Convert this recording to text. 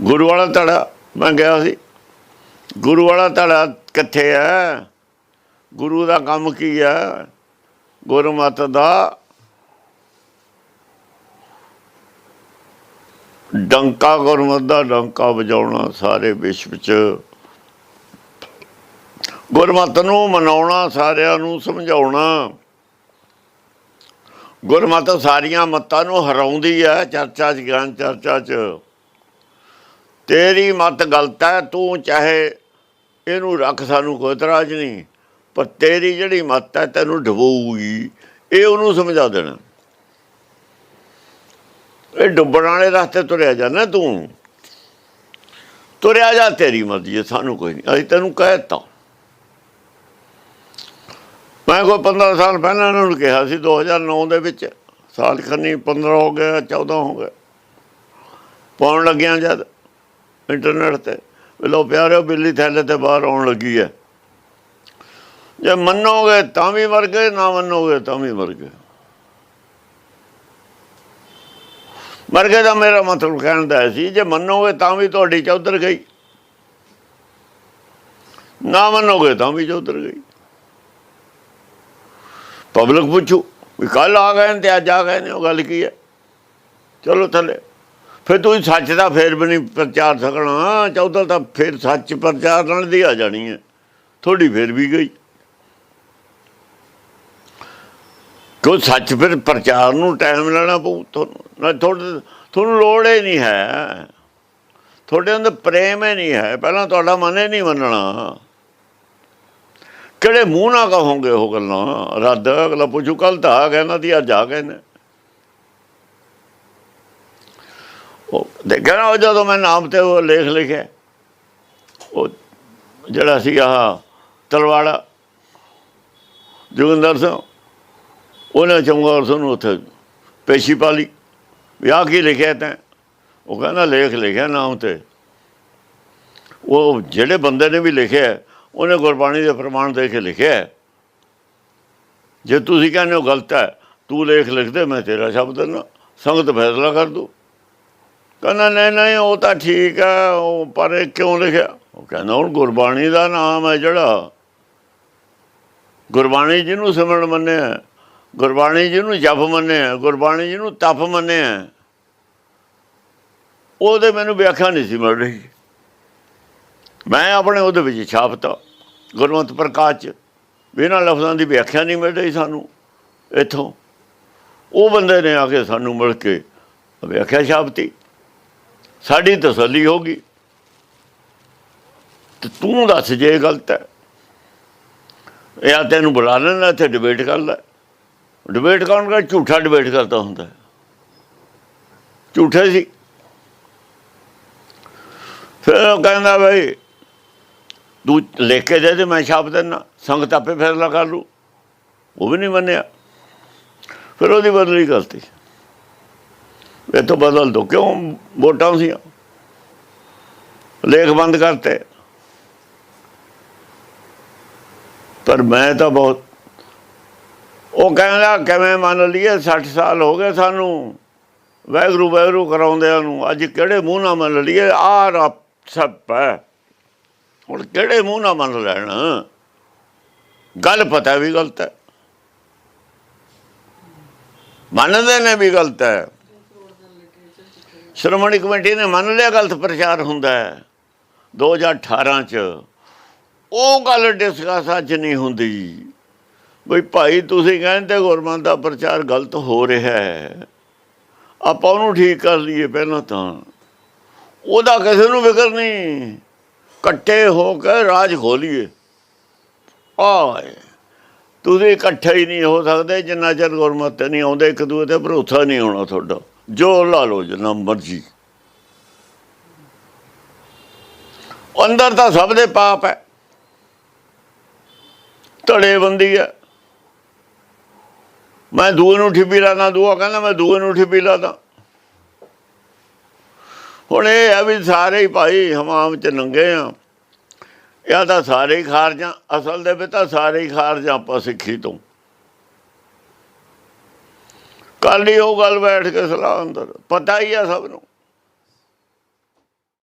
ਗੁਰੂ ਵਾਲਾ ਧੜਾ, ਮੈਂ ਗਿਆ ਸੀ। ਗੁਰੂ ਵਾਲਾ ਧੜਾ ਕਿੱਥੇ ਹੈ ਗੁਰੂ ਦਾ ਕੰਮ ਕੀ ਹੈ ਗੁਰਮਤ ਦਾ ਡੰਕਾ, ਗੁਰਮਤ ਦਾ ਡੰਕਾ ਵਜਾਉਣਾ ਸਾਰੇ ਵਿਸ਼ਵ 'ਚ। ਗੁਰਮਤ ਨੂੰ ਮਨਾਉਣਾ, ਸਾਰਿਆਂ ਨੂੰ ਸਮਝਾਉਣਾ। ਗੁਰਮਤ ਸਾਰੀਆਂ ਮੱਤਾਂ ਨੂੰ ਹਰਾਉਂਦੀ ਹੈ ਚਰਚਾ 'ਚ, ਗਿਆਨ ਚਰਚਾ 'ਚ। ਤੇਰੀ ਮਤ ਗਲਤ ਹੈ, ਤੂੰ ਚਾਹੇ ਇਹਨੂੰ ਰੱਖ, ਸਾਨੂੰ ਕੋਈ ਇਤਰਾਜ਼ ਨਹੀਂ। ਪਰ ਤੇਰੀ ਜਿਹੜੀ ਮਤ ਹੈ, ਤੈਨੂੰ ਡਬੋਊਗੀ ਇਹ ਉਹਨੂੰ ਸਮਝਾ ਦੇਣਾ। ਇਹ ਡੁੱਬਣ ਵਾਲੇ ਰਸਤੇ ਤੁਰਿਆ ਜਾਣਾ ਤੂੰ। ਤੁਰਿਆ ਜਾ ਤੇਰੀ ਮਰਜ਼ੀ ਹੈ, ਸਾਨੂੰ ਕੋਈ ਨਹੀਂ। ਅਸੀਂ ਤੈਨੂੰ ਕਹਿਤਾ ਮੈਂ ਕੋਈ 15 ਸਾਲ ਪਹਿਲਾਂ ਇਹਨਾਂ ਨੂੰ ਕਿਹਾ ਸੀ 2009 ਦੇ ਵਿੱਚ। ਸਾਲ ਖੰਨੀ 15 ਹੋ ਗਿਆ 14 ਹੋ ਗਿਆ ਪਾਉਣ ਲੱਗਿਆ ਜਦ ਇੰਟਰਨੈਟ ਤੇ। ਲੋ ਪਿਆਰਿਓ, ਬਿੱਲੀ ਥੈਲੇ ਤੇ ਬਾਹਰ ਆਉਣ ਲੱਗੀ ਹੈ ਜੇ ਮੰਨੋਗੇ ਤਾਂ ਵੀ ਮਰ ਗਏ, ਨਾ ਮੰਨੋਗੇ ਤਾਂ ਵੀ ਮਰ ਗਏ। ਮਰ ਗਏ ਤਾਂ ਮੇਰਾ ਮਤਲਬ ਕਹਿਣ ਦਾ ਸੀ, ਜੇ ਮੰਨੋਗੇ ਤਾਂ ਵੀ ਤੁਹਾਡੀ ਚੌਧਰ ਗਈ। ਨਾ ਮੰਨੋਗੇ ਤਾਂ ਵੀ ਚੌਧਰ ਗਈ। ਪਬਲਿਕ ਪੁੱਛੂ, ਵੀ ਕੱਲ ਆ ਗਏ ਨੇ ਤੇ ਅੱਜ ਆ ਗਏ ਨੇ, ਉਹ ਗੱਲ ਕੀ ਹੈ ਚਲੋ ਥੱਲੇ। ਫਿਰ ਤੁਸੀਂ ਸੱਚ ਦਾ ਫੇਰ ਵੀ ਨਹੀਂ ਪ੍ਰਚਾਰ ਸਕਣਾ। ਚੌਧਰ ਤਾਂ ਫਿਰ ਸੱਚ ਪ੍ਰਚਾਰ ਨਾਲ ਦੀ ਆ ਜਾਣੀ ਹੈ। ਥੋੜੀ ਫੇਰ ਵੀ ਗਈ। ਕਿਉਂ ਸੱਚ ਫਿਰ ਪ੍ਰਚਾਰ ਨੂੰ ਟਾਈਮ ਲੈਣਾ ਪਊ? ਤੁਹਾਨੂੰ ਤੁਹਾਡੇ ਤੁਹਾਨੂੰ ਲੋੜ ਹੀ ਨਹੀਂ ਹੈ। ਤੁਹਾਡੇ ਅੰਦਰ ਪ੍ਰੇਮ ਹੀ ਨਹੀਂ ਹੈ। ਪਹਿਲਾਂ ਤੁਹਾਡਾ ਮਨ ਹੀ ਨਹੀਂ ਮੰਨਣਾ। ਕਿਹੜੇ ਮੂੰਹ ਨਾਲ ਕਹੋਗੇ ਉਹ ਗੱਲਾਂ? ਰੱਦ, ਅਗਲਾ ਪੁੱਛੂ ਕੱਲ ਤਾਂ ਆ ਕਹਿੰਦਾ ਨਾ ਦੀ ਅੱਜ ਆ ਗਏ ਨੇ ਉਹ ਦੇਖਿਆ ਨਾ ਉਹ ਜਦੋਂ ਮੈਂ ਨਾਮ ਤੇ ਉਹ ਲੇਖ ਲਿਖਿਆ, ਉਹ ਜਿਹੜਾ ਸੀ ਆਹ ਤਲਵਾੜਾ, ਜੋਗਿੰਦਰ ਸਿੰਘ, ਉਹਨੇ ਚਮਕੌਰ ਸਿੰਘ ਨੂੰ ਉੱਥੇ ਪੇਸ਼ੀ ਪਾ ਲਈ ਵਿਆਹ ਕੀ ਲਿਖਿਆ ਤੈਂ, ਉਹ ਕਹਿੰਦਾ ਲੇਖ ਲਿਖਿਆ ਨਾਮ ਤੇ। ਉਹ ਜਿਹੜੇ ਬੰਦੇ ਨੇ ਵੀ ਲਿਖਿਆ, ਉਹਨੇ ਗੁਰਬਾਣੀ ਦੇ ਪ੍ਰਮਾਣ ਦੇ ਕੇ ਲਿਖਿਆ। ਜੇ ਤੁਸੀਂ ਕਹਿੰਦੇ ਹੋ ਗਲਤ ਹੈ, ਤੂੰ ਲੇਖ ਲਿਖਦੇ ਮੈਂ ਤੇਰਾ ਸ਼ਬਦ ਨਾ, ਸੰਗਤ ਫੈਸਲਾ ਕਰ ਦੂ। ਕਹਿੰਦਾ, ਨਹੀਂ ਨਹੀਂ, ਉਹ ਤਾਂ ਠੀਕ ਹੈ ਉਹ ਪਰ ਇਹ ਕਿਉਂ ਲਿਖਿਆ? ਉਹ ਕਹਿੰਦਾ, ਹੁਣ ਗੁਰਬਾਣੀ ਦਾ ਨਾਮ ਹੈ ਜਿਹੜਾ। ਗੁਰਬਾਣੀ ਜਿਹਨੂੰ ਸਿਮਰਨ ਮੰਨਿਆ ਗੁਰਬਾਣੀ ਜਿਹਨੂੰ ਜਪ ਮੰਨਿਆ ਗੁਰਬਾਣੀ ਜਿਹਨੂੰ ਤਪ ਮੰਨਿਆ ਉਹਦੇ ਮੈਨੂੰ ਵਿਆਖਿਆ ਨਹੀਂ ਸੀ ਮਿਲ ਰਹੀ। ਮੈਂ ਆਪਣੇ ਉਹਦੇ ਵਿੱਚ ਛਾਪਤਾ, ਗੁਰਮਤਿ ਪ੍ਰਕਾਸ਼ ਚ। ਵੀ ਇਹਨਾਂ ਲਫ਼ਜ਼ਾਂ ਦੀ ਵਿਆਖਿਆ ਨਹੀਂ ਮਿਲ ਰਹੀ ਸਾਨੂੰ, ਇੱਥੋਂ। ਉਹ ਬੰਦੇ ਨੇ ਆ ਕੇ ਸਾਨੂੰ ਮਿਲ ਕੇ ਵਿਆਖਿਆ ਛਾਪਤੀ। ਸਾਡੀ ਤਸੱਲੀ ਹੋ ਗਈ। ਤੇ ਤੂੰ ਦੱਸ ਜੇ ਗਲਤ ਹੈ। ਇਹ ਤੈਨੂੰ ਬੁਲਾ ਲੈਣਾ ਇੱਥੇ ਡਿਬੇਟ ਕਰ ਲੈ ਡਿਬੇਟ ਕਰਨ ਕਰ ਝੂਠਾ ਡਿਬੇਟ ਕਰਦਾ ਹੁੰਦਾ। ਹੈ। ਝੂਠੇ ਸੀ। ਫਿਰ ਉਹ ਕਹਿੰਦਾ ਬਈ, ਤੂੰ ਲਿਖ ਕੇ ਦੇ ਦੇ, ਮੈਂ ਛਾਪ ਦੇਣਾ ਸੰਗਤ ਆਪੇ ਫੈਸਲਾ ਕਰ ਲੂ ਉਹ ਵੀ ਨਹੀਂ ਮੰਨਿਆ। ਫਿਰ ਉਹਦੀ ਬਦਲੀ ਕਰਤੀ ਇਹ ਤੋਂ ਬਦਲ ਦੋ, ਕਿਉਂ ਵੋਟਾਂ ਸੀ ਲੇਖ ਬੰਦ ਕਰਤੇ। ਪਰ ਮੈਂ ਤਾਂ ਬਹੁਤ, ਉਹ ਕਹਿੰਦਾ ਕਿਵੇਂ ਮੰਨ ਲਈਏ 60 ਸਾਲ ਹੋ ਗਏ ਸਾਨੂੰ ਵੈਗਰੂ ਵੈਗਰੂ ਕਰਾਉਂਦਿਆਂ ਨੂੰ, ਅੱਜ ਕਿਹੜੇ ਮੂੰਹ ਨਾਲ ਮੰਨ ਲਈਏ? ਆ ਰੱਬ ਸਭ ਹੈ। ਹੁਣ ਕਿਹੜੇ ਮੂੰਹ ਨਾਲ ਮੰਨ ਲੈਣ? ਗੱਲ ਪਤਾ ਵੀ ਗਲਤ ਹੈ। ਮੰਨਦੇ ਨੇ ਵੀ ਗਲਤ ਹੈ। ਸ਼੍ਰੋਮਣੀ ਕਮੇਟੀ ਨੇ ਮੰਨ ਲਿਆ ਗਲਤ ਪ੍ਰਚਾਰ ਹੁੰਦਾ ਹੈ। 2018 ਚ ਉਹ ਗੱਲ ਡਿਸਕਸ ਅੱਜ ਨਹੀਂ ਹੁੰਦੀ। ਬਈ ਭਾਈ ਤੁਸੀਂ ਕਹਿੰਦੇ ਗੁਰਮਤਿ ਦਾ ਪ੍ਰਚਾਰ ਗਲਤ ਹੋ ਰਿਹਾ ਹੈ। ਆਪਾਂ ਉਹਨੂੰ ਠੀਕ ਕਰ ਲਈਏ ਪਹਿਲਾਂ ਤਾਂ। ਉਹਦਾ ਕਿਸੇ ਨੂੰ ਫਿਕਰ ਨਹੀਂ। ਇਕੱਠੇ ਹੋ ਕੇ ਰਾਜ ਖੋਲੀਏ। ਆਏ। ਤੁਸੀਂ ਇਕੱਠੇ ਹੀ ਨਹੀਂ ਹੋ ਸਕਦੇ। ਜਿੰਨਾ ਚਿਰ ਗੁਰਮਤਿ ਤੇ ਨਹੀਂ ਆਉਂਦੇ, ਇੱਕ ਦੂਜੇ ਤੇ ਭਰੋਸਾ ਨਹੀਂ ਹੋਣਾ ਤੁਹਾਡਾ। ਜੋ ਲਾ ਲਓ ਜਨਾ ਮਰਜ਼ੀ। ਅੰਦਰ ਤਾਂ ਸਭ ਦੇ ਪਾਪ ਹੈ। ਧੜੇ ਬੰਦੀ ਹੈ। ਮੈਂ ਦੂਏ ਨੂੰ ਠਿੱਪੀ ਲਾਦਾ, ਦੂਆ ਕਹਿੰਦਾ ਮੈਂ ਦੂਏ ਨੂੰ ਠਿੱਪੀ ਲਾਦਾ। ਹੁਣ ਇਹ ਹੈ ਵੀ ਸਾਰੇ ਹੀ ਭਾਈ ਹਮਾਮ ਚ ਨੰਗੇ ਆ। ਇਹ ਤਾਂ ਸਾਰੇ ਹੀ ਖਾਰਜਾਂ, ਅਸਲ ਦੇ ਵਿੱਚ ਤਾਂ ਸਾਰੇ ਹੀ ਖਾਰਜਾਂ ਆਪਾਂ ਸਿੱਖੀ ਤੋਂ। ਕਰ ਲਈ ਉਹ ਗੱਲ ਬੈਠ ਕੇ ਸਲਾਹ ਅੰਦਰ। ਪਤਾ ਹੀ ਆ ਸਭ ਨੂੰ।